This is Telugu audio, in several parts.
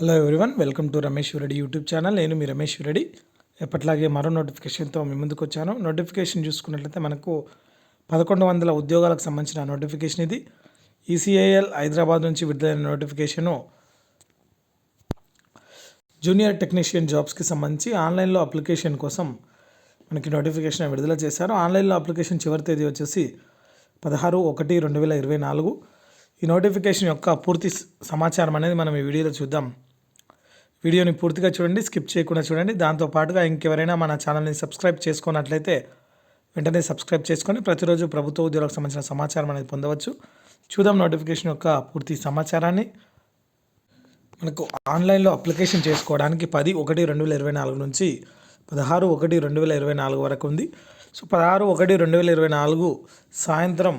Hello everyone welcome to Ramesh Reddy YouTube channel నేను మీ రమేష్ రెడ్డి ఎప్పట్లాగే మరో నోటిఫికేషన్తో మీ ముందుకు వచ్చాను. నోటిఫికేషన్ చూసుకున్నట్లయితే మనకు పదకొండు వందల ఉద్యోగాలకు సంబంధించిన నోటిఫికేషన్ ఇది. ఈసీఐఎల్ హైదరాబాద్ నుంచి విడుదలైన నోటిఫికేషను జూనియర్ టెక్నీషియన్ జాబ్స్కి సంబంధించి ఆన్లైన్లో అప్లికేషన్ కోసం మనకి నోటిఫికేషన్ విడుదల చేశారు. ఆన్లైన్లో అప్లికేషన్ చివరి తేదీ వచ్చేసి పదహారు ఒకటి రెండు వేల ఇరవై నాలుగు. ఈ నోటిఫికేషన్ యొక్క పూర్తి సమాచారం అనేది మనం ఈ వీడియోలో చూద్దాం. వీడియోని పూర్తిగా చూడండి స్కిప్ చేయకుండా చూడండి. దాంతో పాటుగా ఇంకెవరైనా మన ఛానల్ని సబ్స్క్రైబ్ చేసుకున్నట్లయితే వెంటనే సబ్స్క్రైబ్ చేసుకొని ప్రతిరోజు ప్రభుత్వ ఉద్యోగాలకు సంబంధించిన సమాచారం అనేది పొందవచ్చు. చూద్దాం నోటిఫికేషన్ యొక్క పూర్తి సమాచారాన్ని. మనకు ఆన్లైన్లో అప్లికేషన్ చేసుకోవడానికి పది ఒకటి రెండు వేల ఇరవై నాలుగు నుంచి పదహారు ఒకటి రెండు వేల ఇరవై నాలుగు వరకు ఉంది. సో పదహారు ఒకటి రెండు వేల ఇరవై నాలుగు సాయంత్రం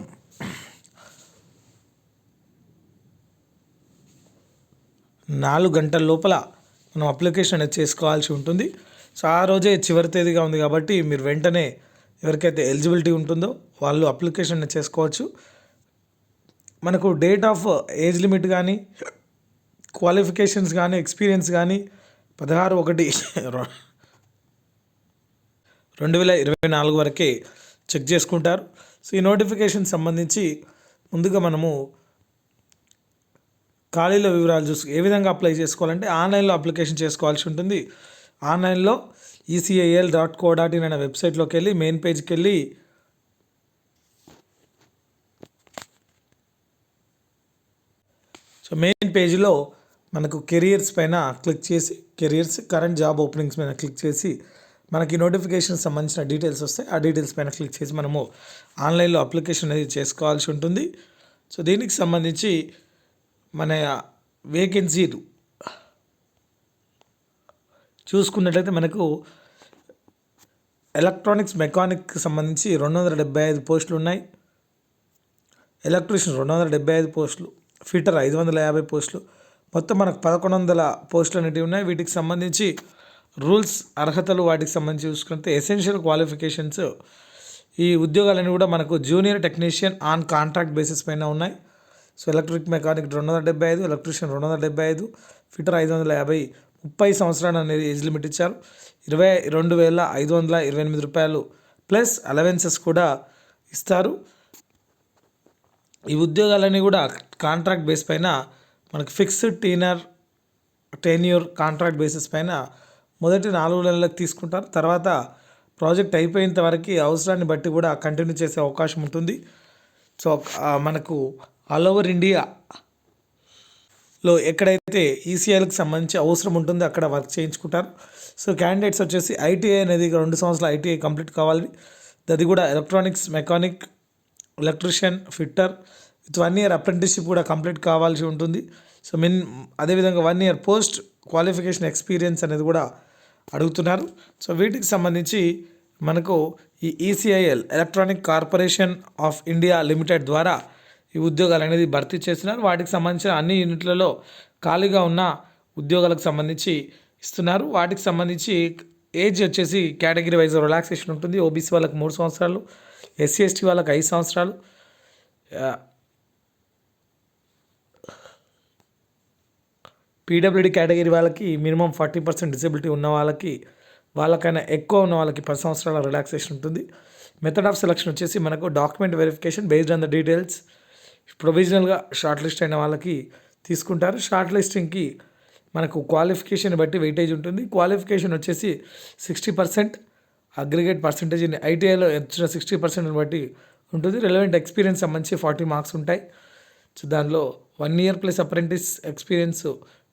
నాలుగు గంటల లోపల మనం అప్లికేషన్ అనేది చేసుకోవాల్సి ఉంటుంది. సో ఆ రోజే చివరి తేదీగా ఉంది కాబట్టి మీరు వెంటనే ఎవరికైతే ఎలిజిబిలిటీ ఉంటుందో వాళ్ళు అప్లికేషన్ అనేది చేసుకోవచ్చు. మనకు డేట్ ఆఫ్ ఏజ్ లిమిట్ కానీ క్వాలిఫికేషన్స్ కానీ ఎక్స్పీరియన్స్ కానీ పదహారు ఒకటి రొ- రెండు వేల ఇరవై నాలుగు వరకే చెక్ చేసుకుంటారు. సో ఈ నోటిఫికేషన్ సంబంధించి ముందుగా మనము ఖాళీల వివరాలు చూసు ఏ విధంగా అప్లై చేసుకోవాలంటే ఆన్లైన్లో అప్లికేషన్ చేసుకోవాల్సి ఉంటుంది. ఆన్లైన్లో ECIL dot co dot in అనే వెబ్సైట్లోకి వెళ్ళి మెయిన్ పేజ్కి వెళ్ళి సో మెయిన్ పేజీలో మనకు కెరియర్స్ పైన క్లిక్ చేసి కెరియర్స్ కరెంట్ జాబ్ ఓపెనింగ్స్ పైన క్లిక్ చేసి మనకి నోటిఫికేషన్ సంబంధించిన డీటెయిల్స్ వస్తాయి. ఆ డీటెయిల్స్ పైన క్లిక్ చేసి మనము ఆన్లైన్లో అప్లికేషన్ అనేది చేసుకోవాల్సి ఉంటుంది. సో దీనికి సంబంధించి మన వేకెన్సీలు చూసుకున్నట్లయితే మనకు ఎలక్ట్రానిక్స్ మెకానిక్కి సంబంధించి రెండు వందల డెబ్బై ఐదు పోస్టులు ఉన్నాయి. ఎలక్ట్రీషియన్ రెండు వందల డెబ్బై ఐదు పోస్టులు. ఫిటర్ ఐదు వందల యాభై పోస్టులు. మొత్తం మనకు పదకొండు వందల పోస్టులు అనేటివి ఉన్నాయి. వీటికి సంబంధించి రూల్స్ అర్హతలు వాటికి సంబంధించి చూసుకుంటే ఎసెన్షియల్ క్వాలిఫికేషన్స్ ఈ ఉద్యోగాలన్నీ కూడా మనకు junior technician on contract basis పైన ఉన్నాయి. సో ఎలక్ట్రిక్ మెకానిక్ రెండు వందల డెబ్బై ఐదు ఎలక్ట్రీషియన్ రెండు వందల డెబ్బై ఐదు ఫిటర్ ఐదు వందల యాభై ముప్పై సంవత్సరాలు అనేది ఏజ్ లిమిట్ ఇచ్చారు. ఇరవై రెండు వేల ఐదు వందల ఇరవై ఎనిమిది రూపాయలు ప్లస్ అలవెన్సెస్ కూడా ఇస్తారు. ఈ ఉద్యోగాలన్నీ కూడా కాంట్రాక్ట్ బేస్ పైన మనకు fixed tenure tenure contract basis పైన మొదటి నాలుగు నెలలకు తీసుకుంటారు. తర్వాత ప్రాజెక్ట్ అయిపోయేంత వరకు అవసరాన్ని బట్టి కూడా కంటిన్యూ చేసే అవకాశం ఉంటుంది. సో మనకు ఆల్ ఓవర్ ఇండియా లో ఎక్కడైతే ఈసీఐలకు సంబంధించి అవసరం ఉంటుందో అక్కడ వర్క్ చేయించుకుంటారు. సో క్యాండిడేట్స్ వచ్చేసి ఐటీఐ అనేది రెండు సంవత్సరాలు ఐటీఐ కంప్లీట్ కావాలి. అది కూడా electronics mechanic electrician fitter with one year apprenticeship కూడా కంప్లీట్ కావాల్సి ఉంటుంది. సో మిన్ అదేవిధంగా one year post qualification experience అనేది కూడా అడుగుతున్నారు. సో వీటికి సంబంధించి మనకు ఈ ECIL electronic corporation of India limited ద్వారా ఈ ఉద్యోగాలు అనేది భర్తీ చేస్తున్నారు. వాటికి సంబంధించిన అన్ని యూనిట్లలో ఖాళీగా ఉన్న ఉద్యోగాలకు సంబంధించి ఇస్తున్నారు. వాటికి సంబంధించి ఏజ్ వచ్చేసి కేటగిరీ వైజ్ రిలాక్సేషన్ ఉంటుంది. ఓబీసీ వాళ్ళకి మూడు సంవత్సరాలు ఎస్సీ ఎస్టీ వాళ్ళకి ఐదు సంవత్సరాలు. పీడబ్ల్యూడి కేటగిరీ వాళ్ళకి మినిమం ఫార్టీ పర్సెంట్ డిసెబిలిటీ ఉన్న వాళ్ళకి వాళ్ళకైనా ఎక్కువ ఉన్న వాళ్ళకి పది సంవత్సరాల రిలాక్సేషన్ ఉంటుంది. మెథడ్ ఆఫ్ సెలక్షన్ వచ్చేసి మనకు document verification based on the details ప్రొవిజనల్గా short list అయిన వాళ్ళకి తీసుకుంటారు. షార్ట్ లిస్టింగ్కి మనకు క్వాలిఫికేషన్ బట్టి వెయిటేజ్ ఉంటుంది. క్వాలిఫికేషన్ వచ్చేసి సిక్స్టీ పర్సెంట్ అగ్రిగేట్ పర్సంటేజ్ ఐటీఐలో వచ్చిన సిక్స్టీ పర్సెంట్ బట్టి ఉంటుంది. రిలవెంట్ ఎక్స్పీరియన్స్ సంబంధించి ఫార్టీ మార్క్స్ ఉంటాయి. సో దానిలో one year plus apprentice experience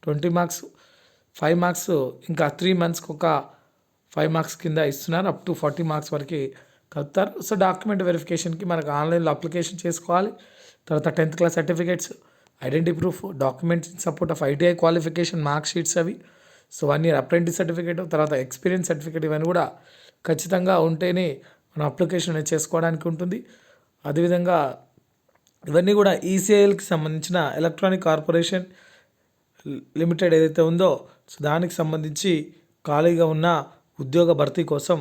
twenty marks five marks ఇంకా త్రీ మంత్స్కి ఒక ఫైవ్ మార్క్స్ కింద ఇస్తున్నారు. అప్ టు ఫార్టీ మార్క్స్ వరకు కలుపుతారు. సో డాక్యుమెంట్ వెరిఫికేషన్కి మనకు ఆన్లైన్లో అప్లికేషన్ చేసుకోవాలి. తర్వాత tenth class certificates identity proof documents in support of ITI qualification mark sheets అవి. So one year apprentice certificate తర్వాత ఎక్స్పీరియన్స్ సర్టిఫికేట్ ఇవన్నీ కూడా ఖచ్చితంగా ఉంటేనే మనం అప్లికేషన్ అనేది చేసుకోవడానికి ఉంటుంది. అదేవిధంగా ఇవన్నీ కూడా ఈసీఐఎల్కి సంబంధించిన ఎలక్ట్రానిక్ కార్పొరేషన్ లిమిటెడ్ ఏదైతే ఉందో సో దానికి సంబంధించి ఖాళీగా ఉన్న ఉద్యోగ భర్తీ కోసం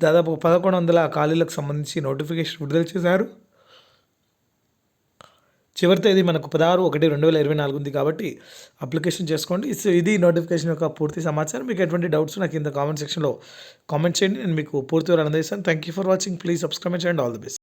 దాదాపు పదకొండు వందల ఖాళీలకు సంబంధించి నోటిఫికేషన్ విడుదల చేశారు. చివరి తేదీ మనకు పదహారు ఒకటి రెండు వేల ఇరవై నాలుగు ఉంది కాబట్టి అప్లికేషన్ చేసుకోండి. ఇది నోటిఫికేషన్ యొక్క పూర్తి సమాచారం. మీకు ఎటువంటి డౌట్స్ నాకు కింద కామెంట్ సెక్షన్లో కామెంట్ చేయండి. నేను మీకు పూర్తి వివరాలు అందిస్తాను thank you for watching please subscribe చేయండి ఆల్ ది బెస్ట్